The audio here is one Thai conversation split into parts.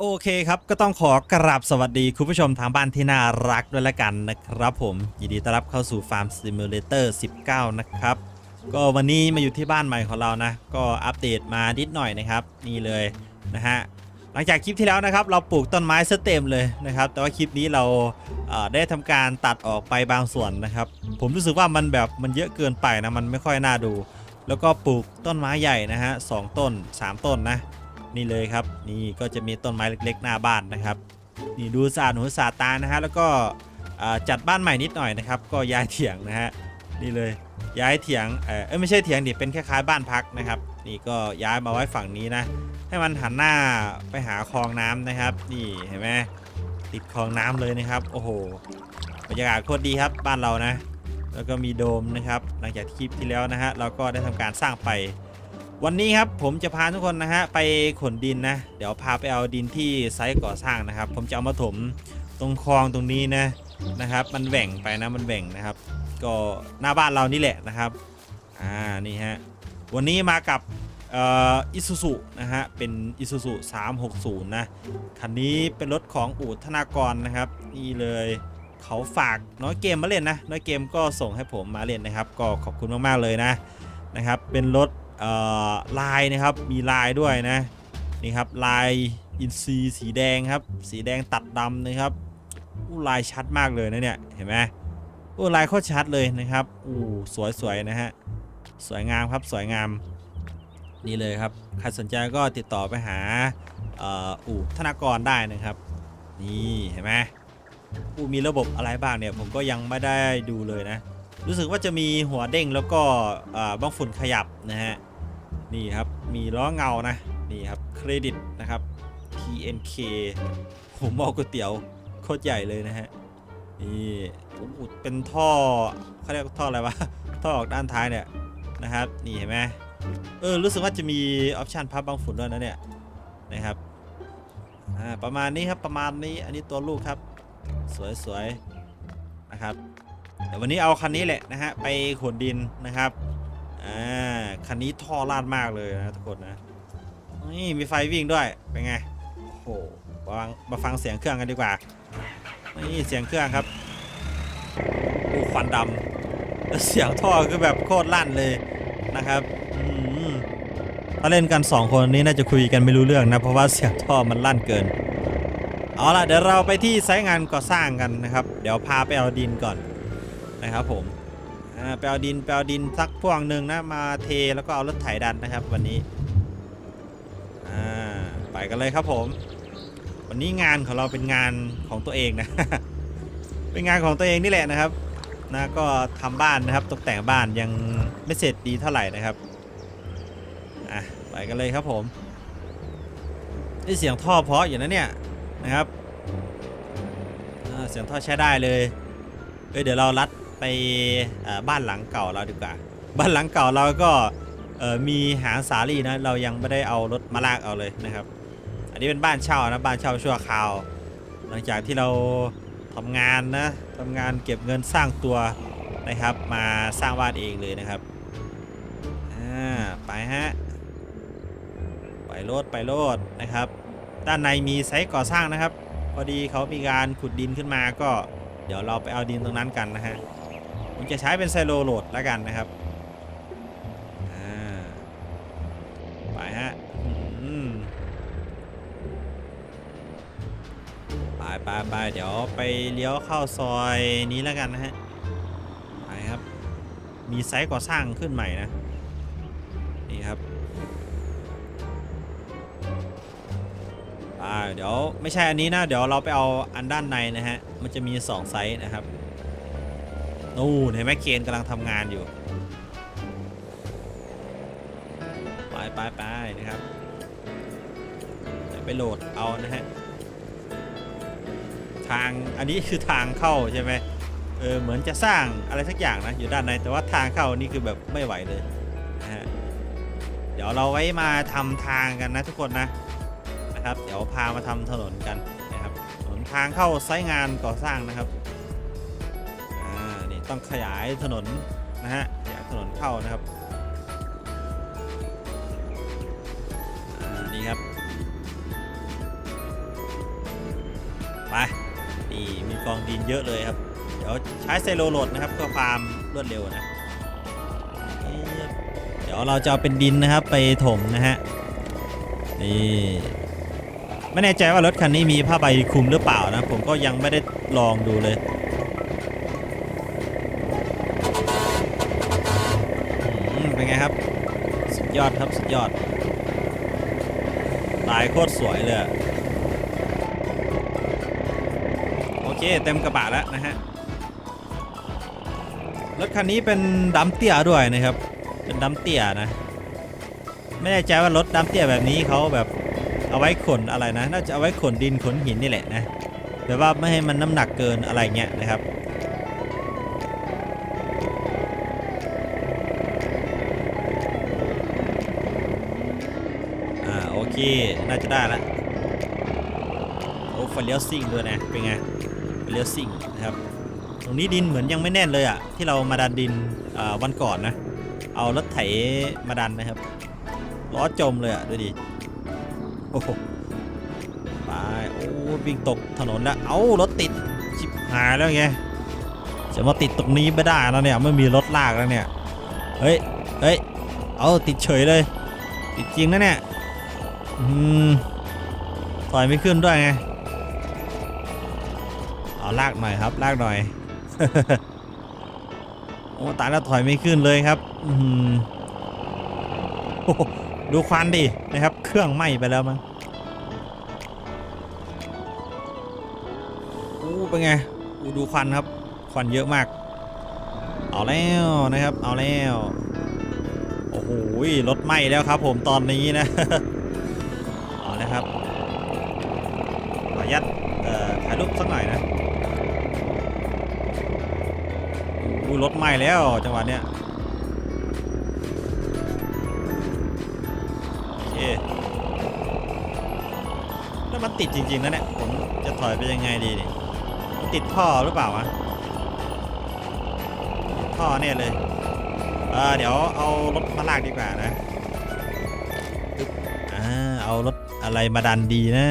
โอเคครับ ก็ต้องขอกราบสวัสดี คุณผู้ชมทางบ้านที่น่ารักด้วยละกันนะครับผม ยินดีต้อนรับเข้าสู่ Farm Simulator 19 นะครับ ก็วันนี้มาอยู่ที่บ้านใหม่ของเรานะ ก็อัปเดตมานิดหน่อยนะครับ นี่เลยนะฮะ หลังจากคลิปที่แล้วนะครับ เราปลูกต้นไม้ซะเต็มเลยนะครับ แต่ว่าคลิปนี้เราเอ่อได้ทำการตัดออกไปบางส่วนนะครับ ผมรู้สึกว่ามันแบบมันเยอะเกินไปนะ มันไม่ค่อยน่าดู แล้วก็ปลูกต้นไม้ใหญ่นะฮะสองต้นสามต้นนะ นี่เลยครับ นี่ก็จะมีต้นไม้เล็ก ๆ หน้าบ้านนะครับ นี่ดูสะอาดหูสะอาดตานะฮะแล้วก็จัดบ้านใหม่นิดหน่อยนะครับ ก็ย้ายเถียงนะฮะนี่เลยย้ายเถียงเอ้ยไม่ใช่เถียงดิเป็นคล้ายๆบ้านพักนะครับ นี่ก็ย้ายมาไว้ฝั่งนี้นะ ให้มันหันหน้าไปหาคลองน้ำนะครับ นี่เห็นไหมติดคลองน้ำเลยนะครับ โอ้โหบรรยากาศโคตรดีครับบ้านเรานะ แล้วก็มีโดมนะครับ หลังจากคลิปที่แล้วนะฮะเราก็ได้ทำการสร้างไป วันนี้ครับผมจะพาทุกคนนะฮะไปขนดินนะ เดี๋ยวพาไปเอาดินที่ไซต์ก่อสร้างนะครับ ผมจะเอามาถมตรงคลองตรงนี้นะนะครับ มันแหว่งไปนะมันแหว่งนะครับ ก็หน้าบ้านเรานี่แหละนะครับอ่านี่ฮะวันนี้มากับอิซูซุนะฮะเป็นอิซูซุ360 นะคันนี้เป็นรถของอู่ธนากรนะครับนี่เลยเขาฝากน้อยเกมมาเล่นนะน้อยเกมก็ส่งให้ผมมาเล่นนะครับ ก็ขอบคุณมากๆเลยนะนะครับ เป็นรถ ลายนะครับมีลายด้วยนะนี่ครับลายอินซีสีแดงครับ สีแดงตัดดำนะครับอู้ลายชัดมากเลยนะเนี่ยเห็นไหมอู้ลายโคตรชัดเลยนะครับอู้สวยๆนะฮะสวยงามครับสวยงามนี่เลยครับใครสนใจก็ติดต่อไปหาอู่ธนากรได้นะครับนี่เห็นไหมอู้มีระบบอะไรบ้างเนี่ยผมก็ยังไม่ได้ดูเลยนะ รู้สึกว่าจะมีหัวเด้งแล้วก็อ่อบ้องฝุ่นขยับนะฮะ นี่ครับมีล้อเงานะนี่ครับเครดิตนะครับ TNK ผมหม้อก๋วยเตี๋ยวโคตรใหญ่เลยนะฮะนี่โอ้โหเป็นท่อเขาเรียกท่ออะไรวะท่อออกด้านท้ายเนี่ยนะครับนี่เห็นไหมเออรู้สึกว่าจะมีออปชันพับบางฝุ่นด้วยนะเนี่ยนะครับอ่าประมาณนี้ครับประมาณนี้อันนี้ตัวลูกครับสวยๆนะครับเดี๋ยววันนี้เอาคันนี้แหละนะฮะไปขนดินนะครับ อ่าคันนี้ท่อลาดมากเลยนะทุกคนนะนี่มีไฟวิ่งด้วยเป็นไงโอ้โหมาฟังมาฟังเสียงเครื่องกันดีกว่านี่เสียงเครื่องครับโอ้ควันดำเสียงท่อคือแบบโคตรลั่นเลยนะครับถ้าเล่นกันสองคนนี้น่าจะคุยกันไม่รู้เรื่องนะเพราะว่าเสียงท่อมันลั่นเกินเอาล่ะเดี๋ยวเราไปที่ไซต์งานก่อสร้างกันนะครับ เดี๋ยวพาไปเอาดินก่อนนะครับผม อ่าไปเอาดินไปเอาดินสักพวงหนึ่งนะมาเทแล้วก็เอารถไถดันนะครับ วันนี้ไปกันเลยครับผม วันนี้งานของเราเป็นงานของตัวเองนะ เป็นงานของตัวเองนี่แหละนะครับนะก็ทำบ้านนะครับตกแต่งบ้านยังไม่เสร็จดีเท่าไหร่นะครับอะไปกันเลยครับผมนี่เสียงท่อเพาะอยู่นะเนี่ยนะครับเสียงท่อใช้ได้เลยเอ้ยเดี๋ยวเราลัด ไปบ้านหลังเก่าเราดีกว่า บ้านหลังเก่าเราก็มีหางสาลีนะเรายังไม่ได้เอารถมาลากเอาเลยนะครับ อันนี้เป็นบ้านเช่านะบ้านเช่าชั่วคราว หลังจากที่เราทำงานนะทำงานเก็บเงินสร้างตัวนะครับ มาสร้างบ้านเองเลยนะครับอ่าไปฮะไปโลดไปโลดนะครับ ด้านในมีไซต์ก่อสร้างนะครับ พอดีเขามีการขุดดินขึ้นมาก็เดี๋ยวเราไปเอาดินตรงนั้นกันนะฮะ ผมจะใช้เป็นไซโลโหลดแล้วกันนะครับไปฮะไปไปไปเดี๋ยวไปเลี้ยวเข้าซอยนี้แล้วกันนะฮะไปครับ มีไซต์ก่อสร้างขึ้นใหม่นะ นี่ครับไปเดี๋ยวไม่ใช่อันนี้นะ เดี๋ยวเราไปเอาอันด้านในนะฮะ มันจะมี 2 ไซต์นะครับ นู่นเห็นไหมเคนกำลังทำงานอยู่ ไปไปไปนะครับเดี๋ยวไปโหลดเอานะฮะ ทางอันนี้คือทางเข้าใช่ไหมเออเหมือนจะสร้างอะไรสักอย่างนะอยู่ด้านในแต่ว่าทางเข้านี่คือแบบไม่ไหวเลยนะฮะเดี๋ยวเราไว้มาทำทางกันนะทุกคนนะนะครับ เดี๋ยวพามาทำถนนกันนะครับถนนทางเข้าไซต์งานก่อสร้างนะครับ ต้องขยายถนนนะฮะขยายถนนเข้านะครับนี่ครับไปนี่มีกองดินเยอะเลยครับเดี๋ยวใช้ไซโลโหลดนะครับเพื่อความรวดเร็วนะเดี๋ยวเราจะเอาเป็นดินนะครับไปถมนะฮะนี่ไม่แน่ใจว่ารถคันนี้มีผ้าใบคลุมหรือเปล่านะ ผมก็ยังไม่ได้ลองดูเลยอืมเป็นไงครับ สุด ยอดครับสุดยอด ลายโคตรสวยเลย โอเคเต็มกระบะแล้วนะฮะ รถคันนี้เป็นดัมเตียด้วยนะครับ เป็นดัมเตียนะ ไม่แน่ใจว่ารถดัมเตียแบบนี้เขาแบบเอาไว้ขนอะไรนะ น่าจะเอาไว้ขนดินขนหินนี่แหละนะ แบบว่าไม่ให้มันน้ำหนักเกินอะไรเงี้ยนะครับ เคน่าจะได้ละโอ้ไฟเลี้ยวซิ่งด้วยนะเป็นไงไฟเลี้ยวซิ่งนะครับตรงนี้ดินเหมือนยังไม่แน่นเลยอะ่ะที่เรามาดันดินวันก่อนนะ เอารถไถมาดันนะครับล้อจมเลยอะ่ะดูดิโอ้โหไปโอ้วิ่งตกถนนแล้วเอ้ารถติดชิบหายแล้วไงจะมาติดตรงนี้ไม่ได้แล้วเนี่ยไม่มีรถลากแล้วเนี่ยเฮ้ยเฮ้ยเอาติดเฉยเลยติดจริงนะเนี่ย อืมถอยไม่ขึ้นด้วยไง เอาลากหน่อยครับ ลากหน่อย โอ้ตายแล้วถอยไม่ขึ้นเลยครับ อืมดูควันดินะครับ เครื่องไหม้ไปแล้วมั้งโอ้เป็นไงโอ้ดูควันครับ ควันเยอะมาก เอาแล้วนะครับ เอาแล้ว โอ้โหรถไหม้แล้วครับ ผมตอนนี้นะ เอาแล้วครับขออนุญาตเอ่อถ่ายรูปสักหน่อยนะโอ้รถไหม้แล้วจังหวะเนี้ยโอเคแล้วมันติดจริงๆนะเนี่ยผมจะถอยไปยังไงดีนี่ติดท่อหรือเปล่าวะท่อเนี่ยเลยเออเดี๋ยวเอารถมาลากดีกว่านะอือ่าเอารถ อะไรมาดันดีนะ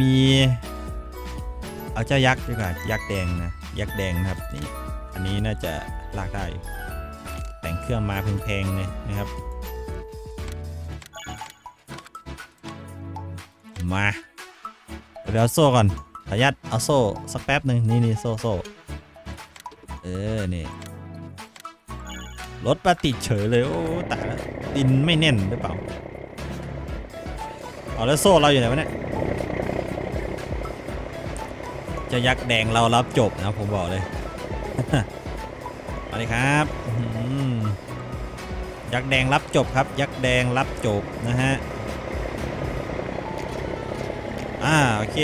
มีเอาเจ้ายักษ์ดีกว่ายักษ์แดงนะยักษ์แดงนะครับนี่อันนี้น่าจะลากได้ แต่งเครื่องมาแพงๆเลยนะครับ มาเดี๋ยวเอาโซ่ก่อนขออนุญาตเอาโซ่สักแป๊บหนึ่งนี่นี่โซ่โซ่เออนี่รถปาติดเฉยเลยโอ้ตายแล้วดินไม่แน่นหรือเปล่า เอาแล้วโซ่เราอยู่ไหนวะเนี่ยจะยักษ์แดงเรารับจบนะครับผมบอกเลยมาเลยครับยักษ์แดงรับจบครับ ยักษ์แดงรับจบนะฮะอ่าโอเค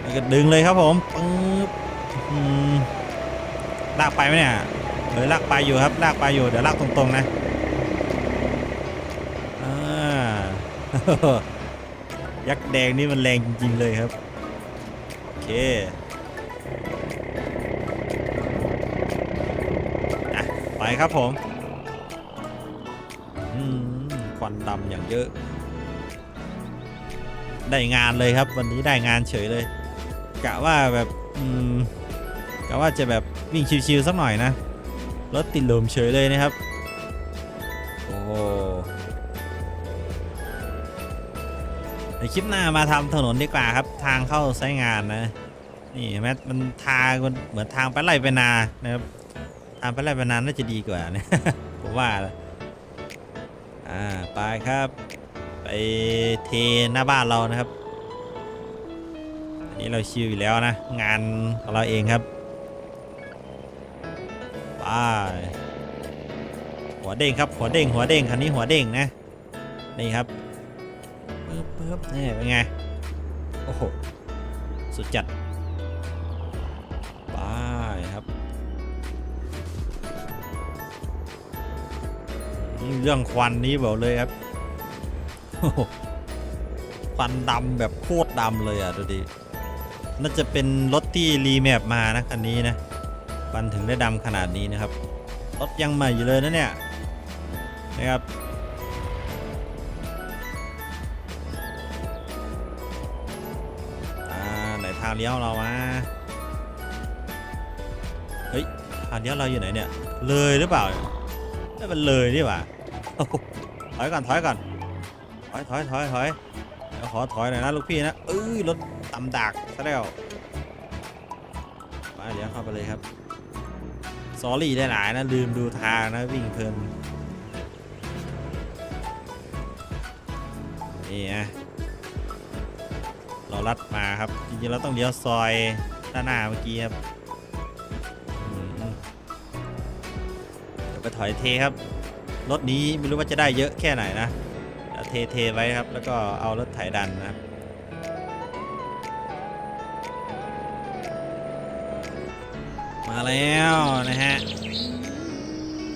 แล้วก็ดึงเลยครับผมปึ๊บลากไปไหมเนี่ยเฮ้ยลากไปอยู่ครับลากไปอยู่เดี๋ยวลากตรงๆนะอ่า ยักษ์แดงนี่มันแรงจริง ๆ เลยครับ โอเคอะไปครับผมอืมควันดำอย่างเยอะ ได้งานเลยครับ วันนี้ได้งานเฉยเลย กะว่าแบบอืมกะว่าจะแบบวิ่งชิวๆสักหน่อยนะรถติดลมเฉยเลยนะครับ ดี๋ยวคลิปหน้ามาทำถนนดีกว่าครับ ทางเข้าใช้งานนะ นี่เห็นไหมมันทางมันเหมือนทางไปไร่ไปนานะครับทางไปไร่ไปนาน่าจะดีกว่านะผมว่าอ่าไปครับ ไปเทหน้าบ้านเรานะครับอันนี้เราชิวอยู่แล้วนะ งานของเราเองครับไปหัวเด้งครับหัวเด้งหัวเด้งคันนี้หัวเด้งนะนี่ครับ ปึ๊บปึ๊บนี่เป็นไง โอ้โห สุดจัดไปครับเรื่องควันนี้บอกเลยครับควันดำแบบโคตรดำเลยอะดูดิ น่าจะเป็นรถที่รีแมปมานะคันนี้นะควันถึงได้ดำขนาดนี้นะครับ รถยังใหม่อยู่เลยนะเนี่ยนะครับ เลี้ยวเรามาเฮ้ยทางเลี้ยวเราอยู่ไหนเนี่ย เลยหรือเปล่าไม่มันเลยนี่หว่าถอยก่อนถอยก่อนถอยถอยถอยถอยเดี๋ยวขอถอยหน่อยนะลูกพี่นะเอ้ยรถตำดักซะแล้วไปเดี๋ยวเข้าไปเลยครับสอรี่ได้หลายนะลืมดูทางนะวิ่งเพลินนี่นะ เราลัดมาครับ จริงๆเราต้องเลี้ยวซอยด้านหน้าเมื่อกี้ครับเดี๋ยวไปถอยเทครับรถนี้ไม่รู้ว่าจะได้เยอะแค่ไหนนะเเทเทไว้ครับ แล้วก็เอารถไถดันนะครับมาแล้วนะฮะ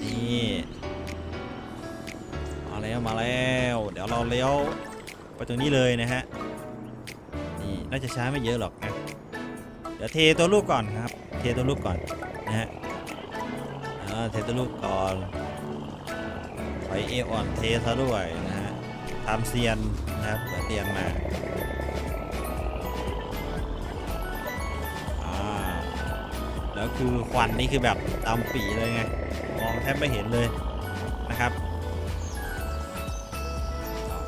นี่มาแล้วมาแล้ว เดี๋ยวเราเลี้ยวไปตรงนี้เลยนะฮะ น่าจะช้าไม่เยอะหรอกนะเดี๋ยวเทตัวลูกก่อนครับ เทตัวลูกก่อนนะฮะอ่าเทตัวลูกก่อนถอยเออ่อนเทซะด้วยนะฮะทำเซียนนะครับเปิดเตียนมาอ่าแล้วคือควันนี่คือแบบตามปีเลยไง มองแทบไม่เห็นเลยนะครับ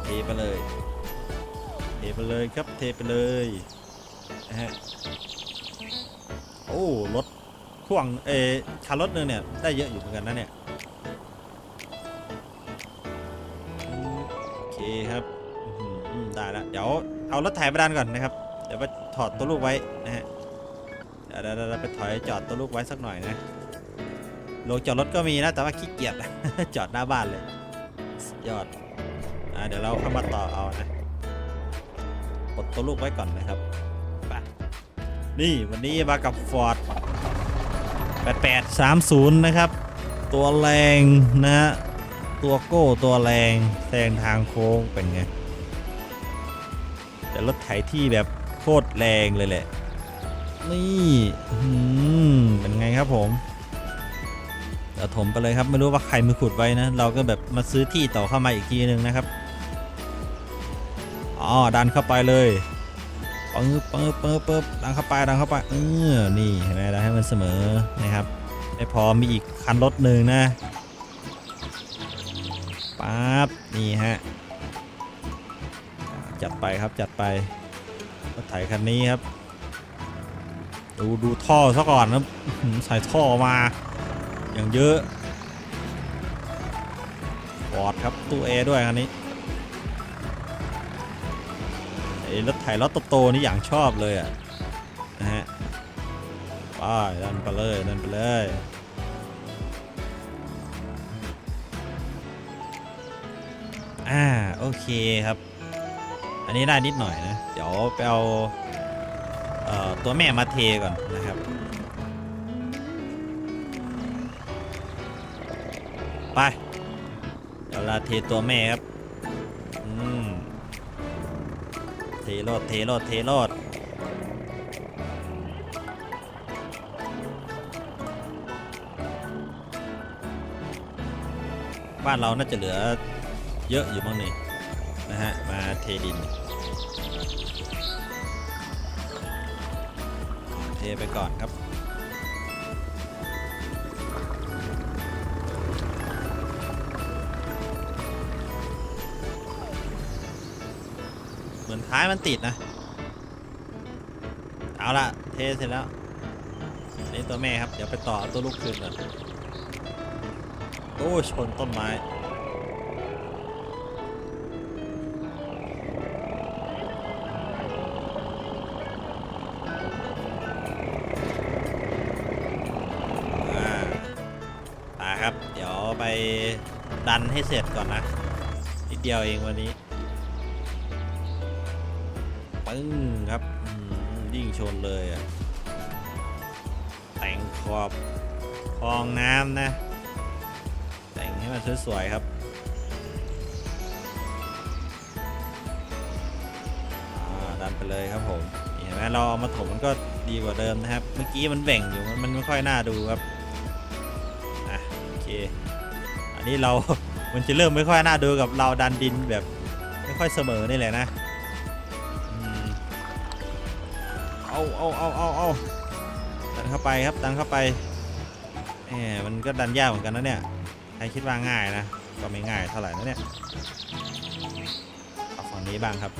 เทไปเลย ไปเลยครับเทไปเลยนะฮะโอ้รถพ่วงเอคันรถนึงเนี่ยได้เยอะอยู่เหมือนกันนะเนี่ยโอเคครับได้แล้วเดี๋ยวเอารถไถไปดันก่อนนะครับเดี๋ยวไปถอดตัวลูกไว้นะฮะเดี๋ยวเดี๋ยวเดี๋ยวไปถอยจอดตัวลูกไว้สักหน่อยนะโรงจอดรถก็มีนะแต่ว่าขี้เกียจจอดหน้าบ้านเลยยอดอ่าเดี๋ยวเราเข้ามาต่อเอานะ กดตัวลูกไว้ก่อนนะครับไปนี่วันนี้มากับ Ford 8830 นะครับ ตัวแรงนะฮะตัวโก้ตัวแรงแซงทางโค้งเป็นไงแต่รถไถที่แบบโคตรแรงเลยแหละ นี่อื้อหือเป็นไงครับผมเดี๋ยวถมไปเลยครับ ไม่รู้ว่าใครมือขุดไว้นะ เราก็แบบมาซื้อที่ต่อเข้ามาอีกทีนึงนะครับ อ๋อดันเข้าไปเลยปึ๊บปึ๊บปึ๊บปึ๊บดันเข้าไปดันเข้าไปเออนี่เห็นไหมดันให้มันเสมอนะครับไม่พอมีอีกคันรถหนึ่งนะปั๊บนี่ฮะจัดไปครับจัดไปรถไถคันนี้ครับ ดูดูท่อซะก่อนนะใส่ท่อมาอย่างเยอะบอดครับตู้แอร์ด้วยคันนี้ ไอ้รถไถรถโตๆนี่อย่างชอบเลยอะนะฮะไปดันไปเลยดันไปเลยอ่าโอเคครับ อันนี้ได้นิดหน่อยนะ เดี๋ยวไปเอาเอ่อตัวแม่มาเทก่อนนะครับไปเดี๋ยวเราเทตัวแม่ครับ ทโลดเทโลดเทโลดบ้านเราน่าจะเหลือเยอะอยู่บ้างนี่นะฮะ มาเทดิน เทไปก่อนครับ ท้ายมันติดนะ เอาละเทเสร็จแล้วนี่ตัวแม่ครับ เดี๋ยวไปต่อตัวลูกคืนก่อนโอ้ชนต้นไม้อ่าอ่าครับ เดี๋ยวไปดันให้เสร็จก่อนนะนิดเดียวเองวันนี้ึ้งครับยิ่งชนเลยอะแต่งขอบคลองน้ำนะ แต่งให้มันสวยๆครับดันไปเลยครับผมเห็นไหมเราเอามาถมมันก็ดีกว่าเดิมนะครับ เมื่อกี้มันแบ่งอยู่มันมันไม่ค่อยน่าดูครับอะโอเค อันนี้เรา มันจะเริ่มไม่ค่อยน่าดูกับเราดันดินแบบไม่ค่อยเสมอนี่แหละนะ เอาเอาเอาเอาเอาดันเข้าไปครับดันเข้าไปแหมมันก็ดันยากเหมือนกันนะเนี่ยใครคิดว่าง่ายนะ ก็ไม่ง่ายเท่าไหร่นะเนี่ยเอาฝั่งนี้บ้างครับ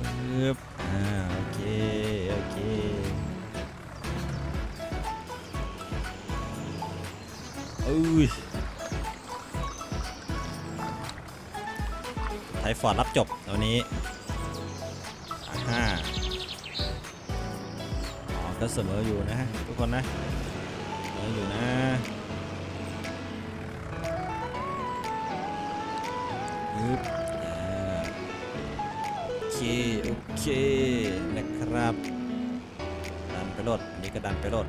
ปึ๊บอ่าโอเคโอเคอุ้ยไทยฟอร์ดรับจบตัวนี้ ก็เสมออยู่นะฮะทุกคนนะเสมออยู่นะึบโอเค โอเค นะครับ ดันไปรถนี่ก็ดันไปรถ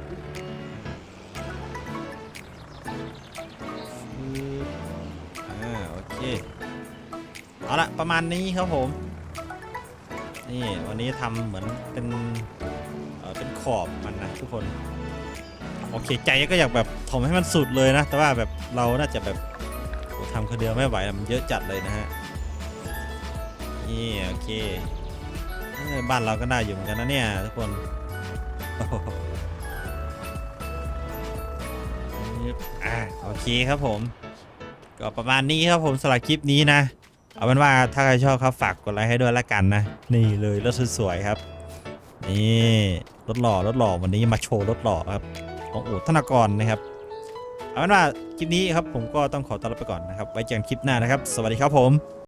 อ่าโอเค เอาละประมาณนี้ครับผม นี่ วันนี้ทำเหมือนเป็น ออเป็นขอบมันนะทุกคน โอเคใจก็อยากแบบถมให้มันสุดเลยนะ แต่ว่าแบบเราน่าจะแบบทำคนเดียวไม่ไหวมันเยอะจัดเลยนะฮะนี่โอเคบ้านเราก็ได้อยู่เหมือนกันนะเนี่ยทุกคนโอ้โหอ่าโอเคครับผม ก็ประมาณนี้ครับผมสำหรับคลิปนี้นะ เอาเป็นว่าถ้าใครชอบครับฝากกดไลค์ให้ด้วยละกันนะ นี่เลยรถสวยๆครับ นี่ รถหล่อรถหล่อวันนี้มาโชว์รถหล่อครับของอู่ธนากรนะครับเอาเป็นว่าคลิปนี้ครับผมก็ต้องขอตัวลาไปก่อนนะครับไว้เจอกันคลิปหน้านะครับ สวัสดีครับผม